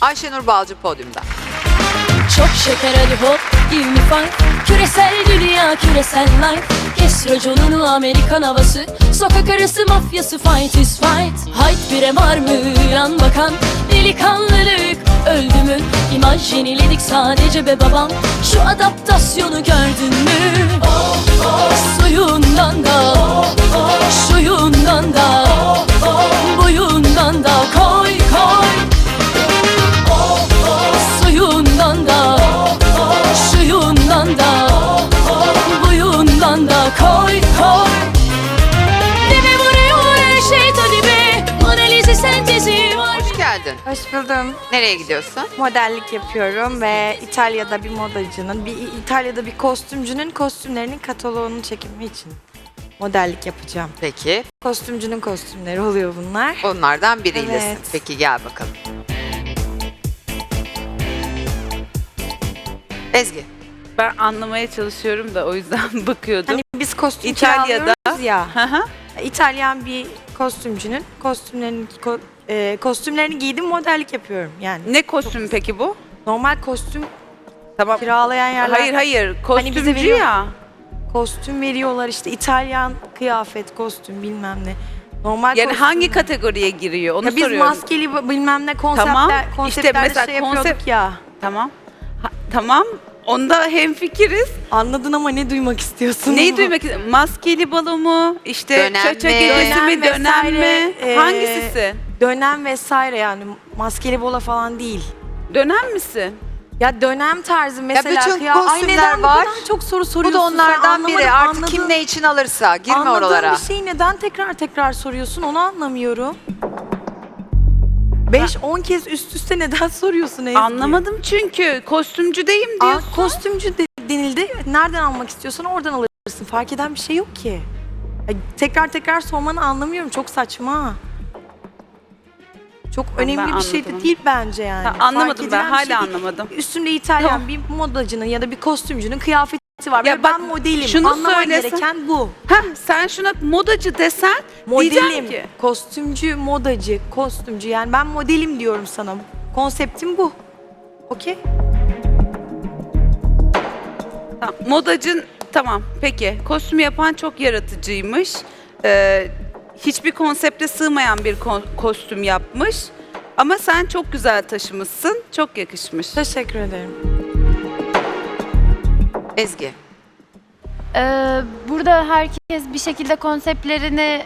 Ayşenur Balcı podyumda. Çok şeker hadi hop give me five Küresel dünya küresel life. Kes raconunu Amerikan havası. Sokak arası mafyası fight is fight. Hayt bire var mı yan bakan? Delikanlılık öldü mü? İmaj yeniledik sadece be babam. Şu adaptasyonu gördün mü? Oh, oh, Suyundan da oh, oh, Şuyundan da oh, oh, Buyundan da. Koy geldin. Hoş buldum. Nereye gidiyorsun? Modellik yapıyorum ve İtalya'da bir modacının, bir İtalya'da bir kostümcünün kostümlerinin kataloğunu çekimi için modellik yapacağım. Peki. Kostümcünün kostümleri oluyor bunlar. Onlardan biriylesin. Evet. Peki gel bakalım. Ezgi. Ben anlamaya çalışıyorum da o yüzden bakıyordum. Hani biz kostüm İtalya'da- kiralıyoruz ya. Hı hı. İtalyan bir kostümcünün kostümlerini ko- e, kostümlerini giydim modellik yapıyorum yani. ne kostüm peki bu? Normal kostüm Tamam. kiralayan yerler Hayır hayır Hani bize kostümcü veriyor- ya. kostüm veriyorlar işte İtalyan kıyafet kostüm bilmem ne. Normal Yani kostüm- hangi kategoriye giriyor onu Ya biz soruyorum. maskeli b- bilmem ne konseptler, Tamam, işte konseptlerde mesela şey yapıyorduk konsept- ya. Tamam. Ha, tamam. Onda hemfikiriz. Anladın ama ne duymak istiyorsun? Neyi duymak istiyorsun? Maskeli balo mu? İşte Dönem çaça mi? gecesi mi? Dönem Dönem vesaire, mi? ee, Hangisisin? Dönem vesaire yani maskeli bola falan değil. Dönem misin? Ya dönem tarzı mesela. bütün kıya- Ay kostümler neden var. Bu kadar çok soru Bu soruyorsun. da sen? onlardan biri. Anlamadım, Artık anladığın- kim ne için alırsa. Girme anladığın oralara. bir şeyi neden tekrar tekrar soruyorsun onu anlamıyorum. 5-10 kez üst üste neden soruyorsun Ezgi? Anlamadım çünkü. Kostümcüdeyim Aa, diyorsun. kostümcü de- denildi. Nereden almak istiyorsan oradan alırsın. Fark eden bir şey yok ki. Ay, tekrar tekrar sormanı anlamıyorum. Çok saçma. Çok önemli bir şey de anladım. değil bence yani. Ha, Fark anlamadım ben edilen bir hala şey değil. anlamadım. Üstümde İtalyan Tamam. bir modacının ya da bir kostümcünün kıyafeti var. Ya bak, ben modelim. şunu Anlaman söylesen- gereken bu. Heh, sen şuna modacı desen diyeceğim Modelim, ki. kostümcü, modacı, kostümcü. Yani ben modelim diyorum sana. Konseptim bu. Okey? Tamam, modacın tamam peki kostüm yapan çok yaratıcıymış. Ee, hiçbir konsepte sığmayan bir ko- kostüm yapmış. Ama sen çok güzel taşımışsın. Çok yakışmış. Teşekkür ederim. Ezgi. Ee, burada herkes bir şekilde konseptlerini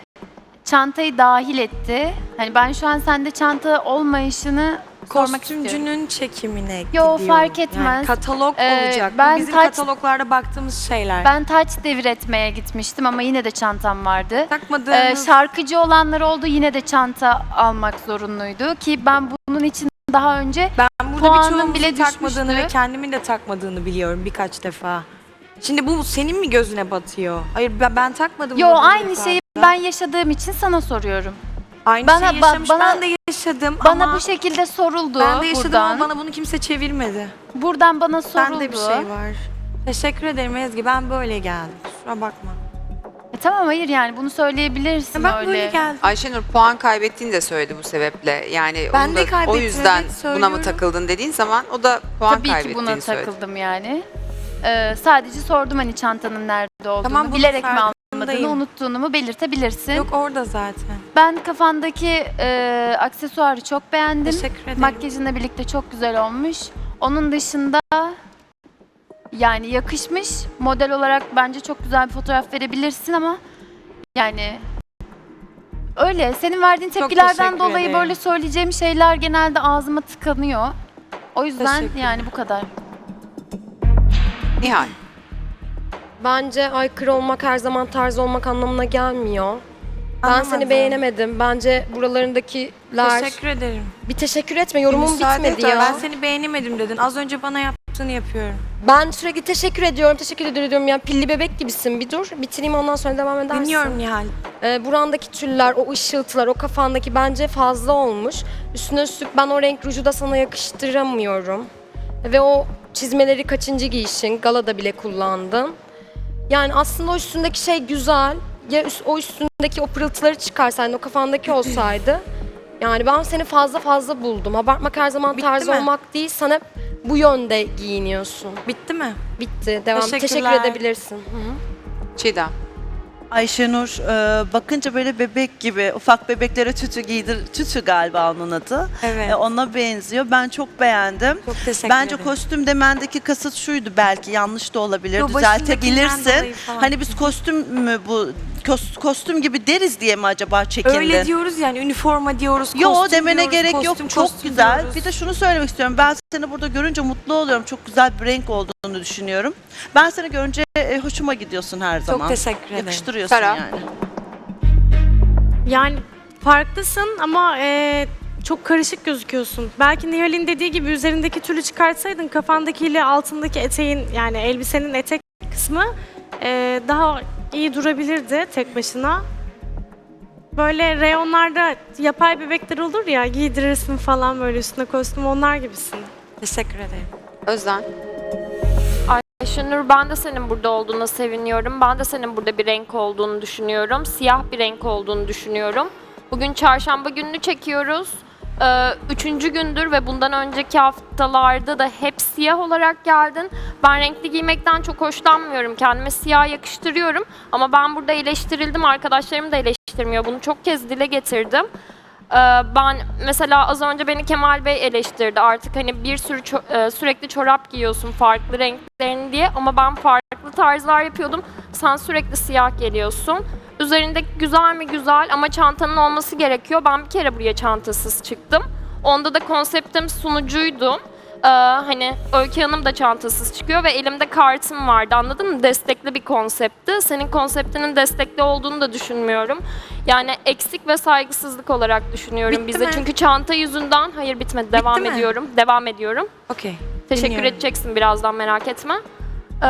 çantayı dahil etti. Hani ben şu an sende çanta olmayışını sormak istiyorum. Kostümcünün çekimine Yo, gidiyorum. fark etmez. Yani katalog Ee, olacak. Bu ben bizim taç- kataloglarda baktığımız şeyler. Ben taç devir etmeye gitmiştim ama yine de çantam vardı. Ee, takmadığımız şarkıcı olanlar oldu yine de çanta almak zorunluydu ki ben bunun için daha önce ben burada puanım birçoğumuzun bile takmadığını düşmüştü. ve kendimin de takmadığını biliyorum birkaç defa. Şimdi bu senin mi gözüne batıyor? Hayır ben, ben takmadım. yo aynı defa. şeyi ben yaşadığım için sana soruyorum. Aynı bana- şeyi yaşamış bana- ben de yaşadım Bana ama bu şekilde soruldu ben de yaşadım buradan. ama bana bunu kimse çevirmedi. Buradan bana soruldu. Bende bir şey var. Teşekkür ederim Ezgi. Ben böyle geldim. Kusura bakma. E, tamam hayır yani bunu söyleyebilirsin Ben öyle. böyle geldim. Ayşenur puan kaybettiğini de söyledi bu sebeple. Yani Ben onu de da- kaybettim, o yüzden evet, buna mı takıldın dediğin zaman o da puan Tabii ki kaybettiğini buna söyledi. takıldım yani. Ee, sadece sordum hani çantanın nerede olduğunu. Tamam, bunun Bilerek mi almadığını, farkındayım. unuttuğunu mu belirtebilirsin. Yok orada zaten. Ben kafandaki e, aksesuarı çok beğendim. Teşekkür ederim. Makyajınla birlikte çok güzel olmuş. Onun dışında yani yakışmış. Model olarak bence çok güzel bir fotoğraf verebilirsin ama yani öyle. Senin verdiğin tepkilerden teşekkür dolayı ederim. böyle söyleyeceğim şeyler genelde ağzıma tıkanıyor. O yüzden Teşekkür yani bu kadar. Nihal. Bence aykırı olmak her zaman tarz olmak anlamına gelmiyor. Ben Anlamadım. seni beğenemedim. Bence buralarındakiler... Teşekkür ederim. Bir teşekkür etme, yorumum Müsaade bitmedi et, ya. Ben seni beğenemedim dedin. Az önce bana yaptığını yapıyorum. Ben sürekli teşekkür ediyorum, teşekkür ediyorum. Yani pilli bebek gibisin. Bir dur, bitireyim ondan sonra devam edersin. Dinliyorum Nihal. Ee, burandaki tüller, o ışıltılar, o kafandaki bence fazla olmuş. Üstüne üstlük ben o renk ruju da sana yakıştıramıyorum. Ve o çizmeleri kaçıncı giyişin, galada bile kullandın. Yani aslında o üstündeki şey güzel. Ya üst- o üstündeki o pırıltıları çıkarsaydın, o kafandaki olsaydı Yani ben seni fazla fazla buldum. Abartmak her zaman Bitti tarz mi? olmak değil. Sen hep bu yönde giyiniyorsun. Bitti mi? Bitti. Devam. Teşekkür Teşekkürler. edebilirsin. Hı hı. Çiğdem. Ayşenur e, bakınca böyle bebek gibi ufak bebeklere tütü giydir tütü galiba onun adı. Evet. E, ona benziyor. Ben çok beğendim. Çok teşekkür Bence ederim. kostüm demendeki kasıt şuydu belki yanlış da olabilir Yo, başındakinden düzeltebilirsin. dolayı falan. Hani biz kostüm mü bu kos- kostüm gibi deriz diye mi acaba çekindin? Öyle diyoruz yani üniforma diyoruz, Yo kostüm demene diyoruz, gerek kostüm, yok. Çok kostüm güzel. diyoruz. Bir de şunu söylemek istiyorum. Ben seni burada görünce mutlu oluyorum. Çok güzel bir renk olduğunu düşünüyorum. Ben seni görünce e, hoşuma gidiyorsun her zaman. teşekkür ederim. Yakıştırıyorsun Sara. yani. Yani farklısın ama e, çok karışık gözüküyorsun. Belki Nihal'in dediği gibi üzerindeki tülü çıkartsaydın kafandakiyle altındaki eteğin yani elbisenin etek kısmı e, daha iyi durabilirdi tek başına. Böyle reyonlarda yapay bebekler olur ya giydirirsin falan böyle üstüne kostüm onlar gibisin. Teşekkür ederim. Özden. Ayşenur ben de senin burada olduğuna seviniyorum. Ben de senin burada bir renk olduğunu düşünüyorum. Siyah bir renk olduğunu düşünüyorum. Bugün çarşamba gününü çekiyoruz. Ee, üçüncü gündür ve bundan önceki haftalarda da hep siyah olarak geldin. Ben renkli giymekten çok hoşlanmıyorum. Kendime siyah yakıştırıyorum. Ama ben burada eleştirildim. Arkadaşlarım da eleştirmiyor. Bunu çok kez dile getirdim. Ee, ben mesela az önce beni Kemal Bey eleştirdi. Artık hani bir sürü ço- e, sürekli çorap giyiyorsun farklı renklerini diye ama ben farklı tarzlar yapıyordum. Sen sürekli siyah geliyorsun. Üzerinde güzel mi güzel ama çantanın olması gerekiyor. Ben bir kere buraya çantasız çıktım. Onda da konseptim sunucuydum. Ee, hani Öykü Hanım da çantasız çıkıyor ve elimde kartım vardı anladın mı? Destekli bir konseptti. Senin konseptinin destekli olduğunu da düşünmüyorum. Yani eksik ve saygısızlık olarak düşünüyorum Bitti bize. mi? Çünkü çanta yüzünden hayır bitmedi devam mi? ediyorum. Devam ediyorum. Okey. Teşekkür Dinliyorum. edeceksin birazdan merak etme. Ee,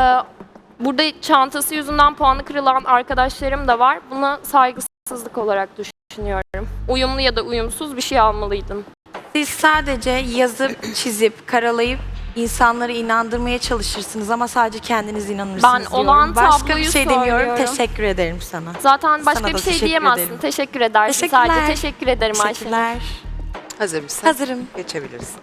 burada çantası yüzünden puanı kırılan arkadaşlarım da var. Buna saygısızlık olarak düşünüyorum. Uyumlu ya da uyumsuz bir şey almalıydın. Siz sadece yazıp, çizip, karalayıp insanları inandırmaya çalışırsınız ama sadece kendiniz inanırsınız Ben diyorum. olan Başka bir tabloyu şey demiyorum. söylüyorum. Teşekkür ederim sana. Zaten başka Sana da bir şey teşekkür diyemezsin. ederim. Teşekkür edersin Teşekkürler. sadece. Teşekkür ederim Ayşe. Teşekkürler. Hazır mısın? Hazırım. Geçebilirsin.